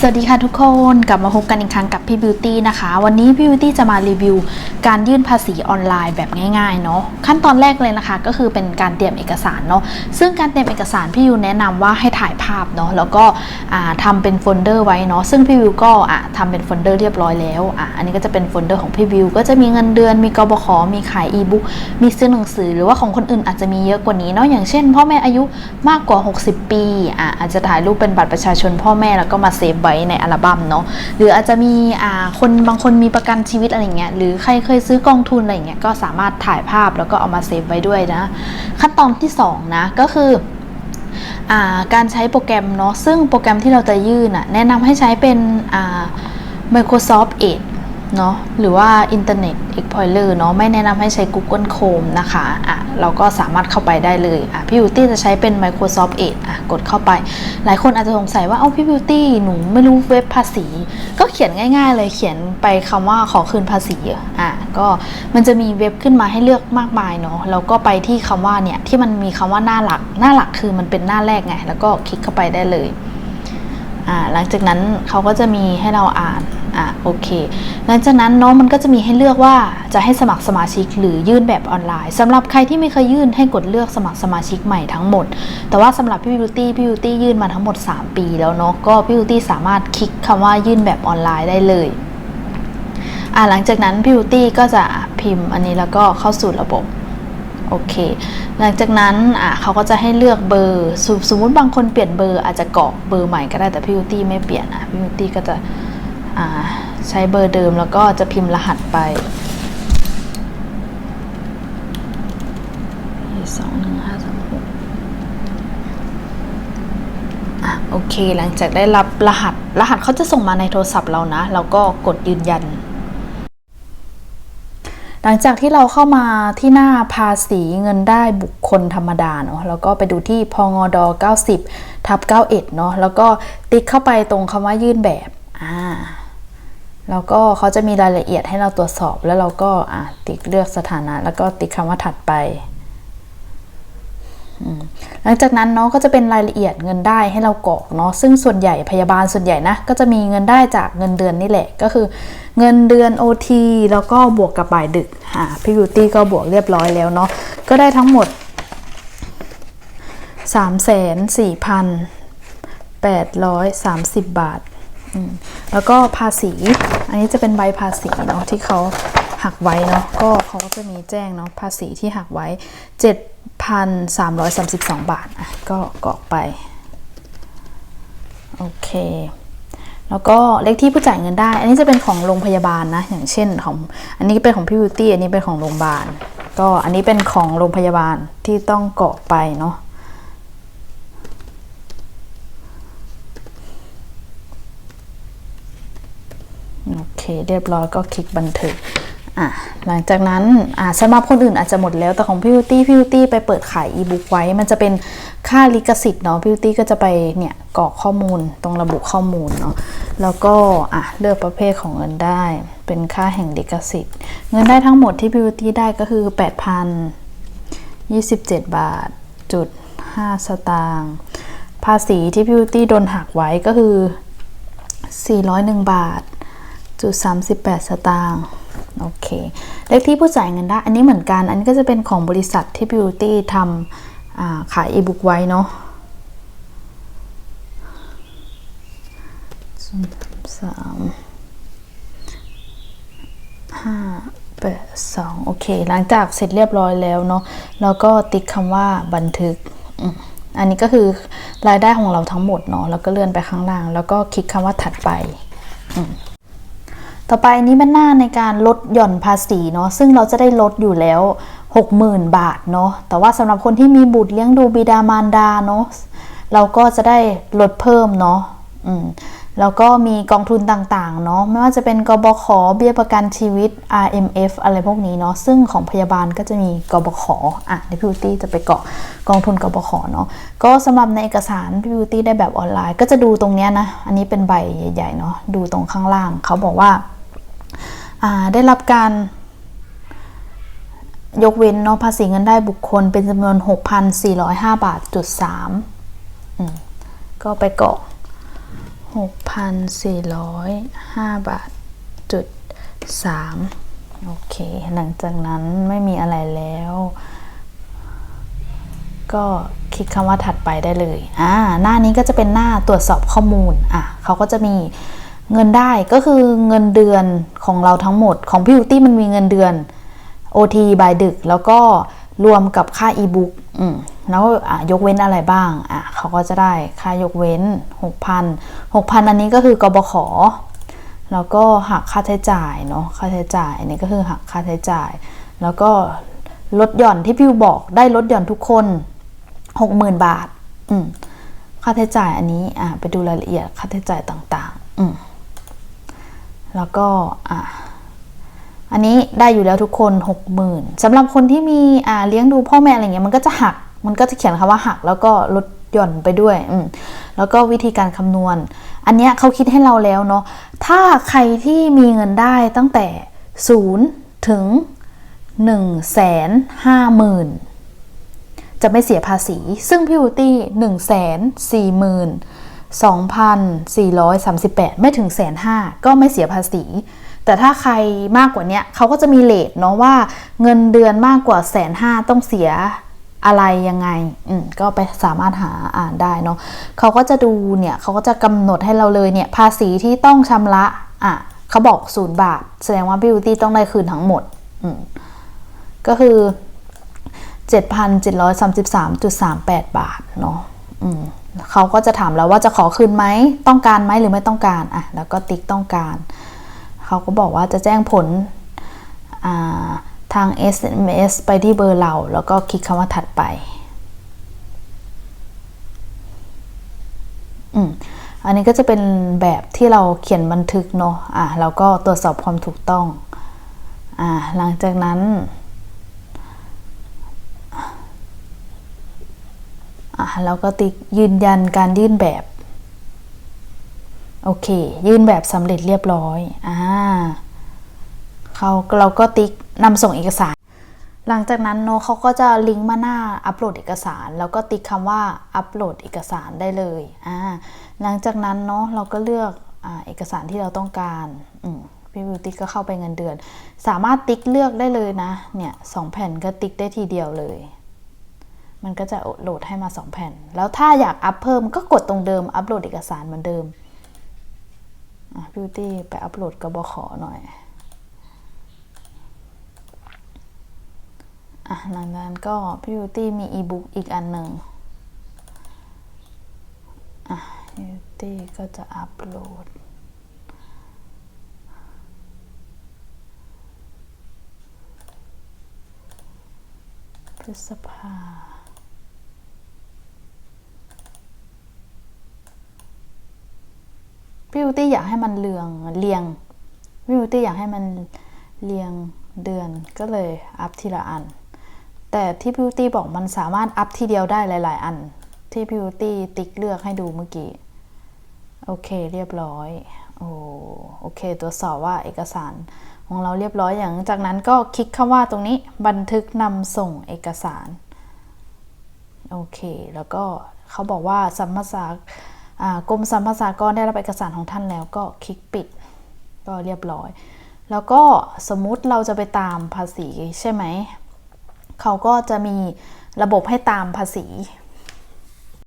สวัสดีค่ะทุกคนกลับมาพบกันอีกครั้งกับพี่บิวตี้นะคะ วันนี้พี่บิวตี้จะมารีวิว การยื่นภาษีออนไลน์แบบง่ายๆเนาะขั้นตอนแรกเลยนะคะ ก็คือเป็นการเตรียมเอกสารเนาะซึ่งการเตรียมเอกสารพี่บิวแนะนำว่าให้ถ่ายภาพเนาะแล้วก็อ่าทำเป็นโฟลเดอร์ไว้เนาะซึ่งพี่บิวก็อะทำเป็นโฟลเดอร์เรียบร้อยแล้วออันนี้ก็จะเป็นโฟลเดอร์ของพี่บิวก็จะมีเงินเดือนมีกบขมีขายอีบุ๊กมีซื้อหนังสือหรือว่าของคนอื่นอาจจะมีเยอะกว่านี้เนาะอย่างเช่น พ่อแม่อายุมากกว่า 60 ปีอะอาจจะถ่ายรูปเป็นบัตรประชาชน พ่อแม่แล้วก็มาเซฟว้ในอัลบั้มเนาะหรืออาจจะมีอ่าคนบางคนมีประกันชีวิตอะไรเงี้ยหรือใครเคยซื้อกองทุนอะไรเงี้ยก็สามารถถ่ายภาพแล้วก็เอามาเซฟไว้ด้วยนะขั้นตอนที่สองนะก็คือการใช้โปรแกรมเนาะซึ่งโปรแกรมที่เราจะยื่นอะแนะนำให้ใช้เป็น Microsoft Edge เนาะหรือว่า Internet Explorer เนาะไม่แนะนำให้ใช้ Google Chrome นะคะอะเราก็สามารถเข้าไปได้เลยอะพี่บิวตี้จะใช้เป็น Microsoft Edge อะกดเข้าไป หลายคนอาจจะสงสัยว่าเอ้าพี่บิวตี้หนูไม่รู้เว็บภาษี ก็เขียนง่ายๆ เลยเขียนไปคำว่าขอคืนภาษีอะก็มันจะมีเว็บขึ้นมาให้เลือกมากมายเนาะแล้วก็ไปที่คำว่าเนี่ยที่มันมีคำว่าหน้าหลัก หน้าหลักคือมันเป็นหน้าแรกไงแล้วก็คลิกเข้าไปได้เลยอ่าหลังจากนั้นเขาก็จะมีให้เราอ่าน อ่าโอเคหลังจากนั้นเนาะมันก็จะมีให้เลือกว่าจะให้สมัครสมาชิกหรือยื่นแบบออนไลน์สำหรับใครที่ไม่เคยยื่นให้กดเลือกสมัครสมาชิกใหม่ทั้งหมด แต่ว่าสำหรับพี่บิวตี้พี่บิวตี้ยื่นมาทั้งหมด 3 ปีแล้วเนาะก็พี่บิวตี้สามารถคลิกคำว่ายื่นแบบออนไลน์ได้เลยอ่าหลังจากนั้นพี่บิวตี้ก็จะพิมพ์อันนี้แล้วก็เข้าสู่ระบบโอเค หลังจากนั้นอะเขาก็จะให้เลือกเบอร์สมมุติบางคนเปลี่ยนเบอร์อาจจะกรอกเบอร์ใหม่ก็ได้แต่พี่ยูตี้ไม่เปลี่ยนอะพี่ยูตี้ก็จะ ใช้เบอร์เดิมแล้วก็จะพิมพ์รหัสไปสองหนึ่งห้าสามหกอะโอเค หลังจากได้รับรหัส รหัสเขาจะส่งมาในโทรศัพท์เรานะ แล้วก็กดยืนยัน หลังจากที่เราเข้ามาที่หน้าภาษีเงินได้บุคคลธรรมดาเนาะ แล้วก็ไปดูที่พงด 90 ทับ 91 เนาะ แล้วก็ติ๊กเข้าไปตรงคำว่ายื่นแบบ แล้วก็เขาจะมีรายละเอียดให้เราตรวจสอบแล้วเราก็ติ๊กเลือกสถานะ แล้วก็ติ๊กคำว่าถัดไป หลังจากนั้นเนาะก็จะเป็นรายละเอียดเงินได้ให้เรากรอกเนาะซึ่งส่วนใหญ่พยาบาลส่วนใหญ่นะก็จะมีเงินได้จากเงินเดือนนี่แหละ ก็คือเงินเดือน OT แล้วก็บวกกับบ่ายดึกอ่าพี่บิวตี้ก็บวกเรียบร้อยแล้วเนาะก็ได้ทั้งหมด 3 4 8 3 0 บาทอืม แล้วก็ภาษี อันนี้จะเป็นใบภาษีเนาะที่เขาหักไว้เนาะก็เขาก็จะมีแจ้งเนาะภาษีที่หักไว้ 7,332 บาทอะก็กรอกไป โอเคแล้วก็เลขที่ผู้จ่ายเงินได้ อันนี้จะเป็นของโรงพยาบาลนะ อย่างเช่นของ อันนี้เป็นของพี่บิวตี้ อันนี้เป็นของโรงพยาบาล ก็อันนี้เป็นของโรงพยาบาลที่ต้องกรอกไปเนาะ โอ เคเรียบร้อยก็คลิกบันทึกอะหลังจากนั้นอะสำหรับคนอื่นอาจจะหมดแล้วแต่ของพี่ b ิ a ตี้พี่ b ิ a ตี้ไปเปิดขายอีบุ๊กไว้ มันจะเป็นค่าลิขสิทธิ์เนาะพี่ b ิ a ตี้ก็จะไปเนี่ยกรอกข้อมูลตรงระบุข้อมูลเนาะแล้วก็อะเลือกประเภทของเงินได้ เป็นค่าแห่งลิขสิทธิ์ เงินได้ทั้งหมดที่พี่ b ิ a ตี้ได้ก็คือ 8,027 บาทจุด5สตางค์ภาษีที่พี่ b ิ a ตี้โดนหักไว้ก็คือ 401 บาท จุด38สตางค์โอเค เลขที่ผู้จ่ายเงินได้ อันนี้เหมือนกัน อันนี้ก็จะเป็นของบริษัทที่ Beauty ทำขายอีบุ๊กไว้เนาะสามห้าแปดสองโอเค หลังจากเสร็จเรียบร้อยแล้วเนาะแล้วก็ติ๊กคำว่าบันทึก อันนี้ก็คือรายได้ของเราทั้งหมดเนาะแล้วก็เลื่อนไปข้างล่าง แล้วก็คลิกคำว่าถัดไปอืม ต่อไปนี้เป็นหน้าในการลดหย่อนภาษีเนาะซึ่งเราจะได้ลดอยู่แล้ว 60,000 บาทเนาะแต่ว่าสำหรับคนที่มีบุตรเลี้ยงดูบิดามารดาเนาะเราก็จะได้ลดเพิ่มเนาะอืมแล้วก็มีกองทุนต่างๆเนาะไม่ว่าจะเป็นกบขเบี้ยประกันชีวิต RMF อะไรพวกนี้เนาะซึ่งของพยาบาลก็จะมีกบขอะในพิวตี้จะไปเกาะกองทุนกบขเนาะก็สำหรับในเอกสารพิวตี้ได้แบบออนไลน์ ก็จะดูตรงเนี้ยนะ อันนี้เป็นใบใหญ่ๆเนาะดูตรงข้างล่างเขาบอกว่า ได้รับการยกเว้นเนาะภาษีเงินได้บุคคลเป็นจำนวน 6,405 บาทจุด3ก็ไปเกาะหกพันสี่ร้อยห้าบาทจุดสามโอเค หลังจากนั้นไม่มีอะไรแล้ว ก็คลิกคำว่าถัดไปได้เลย อ่า หน้านี้ก็จะเป็นหน้าตรวจสอบข้อมูล อะเขาก็จะมี เงินได้ก็คือเงินเดือนของเราทั้งหมดของพี่ยูตี้มันมีเงินเดือน OT บายดึก แล้วก็รวมกับค่า e-book อืมแล้วยกเว้นอะไรบ้างอะเขาก็จะได้ค่ายกเว้น 6,000 6,000 อันนี้ก็คือกบขแล้วก็หักค่าใช้จ่ายเนาะค่าใช้จ่ายอันนี้ก็คือหักค่าใช้จ่าย แล้วก็ลดหย่อนที่พี่บอกได้ลดหย่อนทุกคน 60,000 บาทค่าใช้จ่ายอันนี้อะไปดูรายละเอียดค่าใช้จ่ายต่าง ๆ อืม แล้วก็อะอันนี้ได้อยู่แล้วทุกคน 60,000สำหรับคนที่มีอ่าเลี้ยงดูพ่อแม่อะไรเงี้ยมันก็จะหัก มันก็จะเขียนคำว่าหัก แล้วก็ลดหย่อนไปด้วยอืมแล้วก็วิธีการคำนวณ อันเนี้ยเขาคิดให้เราแล้วเนาะถ้าใครที่มีเงินได้ตั้งแต่0ถึง1 5 0 0 0 0 จะไม่เสียภาษี ซึ่งพี่วูตี้หนึ่งแสน สี่หมื่นสองพันสี่ร้อยสามสิบแปดไม่ถึงแสนห้าก็ไม่เสียภาษี แต่ถ้าใครมากกว่านี้เขาก็จะมีเลทเนาะว่าเงินเดือนมากกว่าแสนห้าต้องเสียอะไรยังไง อืม ก็ไปสามารถหาอ่านได้เนาะเขาก็จะดูเนี่ยเขาก็จะกำหนดให้เราเลยเนี่ย ภาษีที่ต้องชำระ อะเขาบอกศูนย์บาท แสดงว่าพี่วูตี้ต้องได้คืนทั้งหมด อืม ก็คือ 7,733.38 บาท เนาะอืม เขาก็จะถามเราว่าจะขอคืนไหมต้องการไหมหรือไม่ต้องการอะแล้วก็ติ๊กต้องการ เขาก็บอกว่าจะแจ้งผลทาง SMS ไปที่เบอร์เรา แล้วก็คลิกคำว่าถัดไปอืมอันนี้ก็จะเป็นแบบที่เราเขียนบันทึกเนาะอะแล้วก็ตรวจสอบความถูกต้องอ่าหลังจากนั้น อะ แล้วก็ติ๊กยืนยันการยื่นแบบ โอเค ยื่นแบบสำเร็จเรียบร้อยอ่าเขาเราก็ติ๊กนำส่งเอกสาร หลังจากนั้นเนอะเขาก็จะลิงก์มาหน้าอัปโหลดเอกสาร แล้วก็ติ๊กคำว่าอัปโหลดเอกสารได้เลยอ่าหลังจากนั้นเนาะเราก็เลือกอเอกสารที่เราต้องการอืมพี่บิวตี้ก็เข้าไปเงินเดือน สามารถติ๊กเลือกได้เลยนะ เนี่ยสองแผ่นก็ติ๊กได้ทีเดียวเลย มันก็จะโหลดให้มา 2 แผ่น แล้วถ้าอยากอัพเพิ่มก็กดตรงเดิม อัปโหลดเอกสารเหมือนเดิมพิวตี้ไปอัปโหลดกบขอหน่อยอะหลังจากนั้นก็พิวตี้มีอีบุ๊กอีกอันหนึ่งอะพิวตี้ก็จะอัปโหลดพฤษภา พี่วิวตี้อยากให้มันเรืองเรียงพี่วิวตี้อยากให้มันเรียงเดือนก็เลยอัพทีละอัน แต่ที่พี่วิวตี้บอกมันสามารถอัพทีเดียวได้หลาย ๆ อัน ที่พี่วิวตี้ติ๊กเลือกให้ดูเมื่อกี้โอเคเรียบร้อยโอ้โอเคตรวจสอบว่าเอกสารของเราเรียบร้อยอย่างจากนั้นก็คลิกคำว่าตรงนี้บันทึกนำส่งเอกสาร โอเค แล้วก็เขาบอกว่าสัมภาษา กรมสรรพาษากรได้รับเอกสารของท่านแล้วก็คลิกปิดก็เรียบร้อย แล้วก็สมมุติเราจะไปตามภาษีใช่ไหม เขาก็จะมีระบบให้ตามภาษี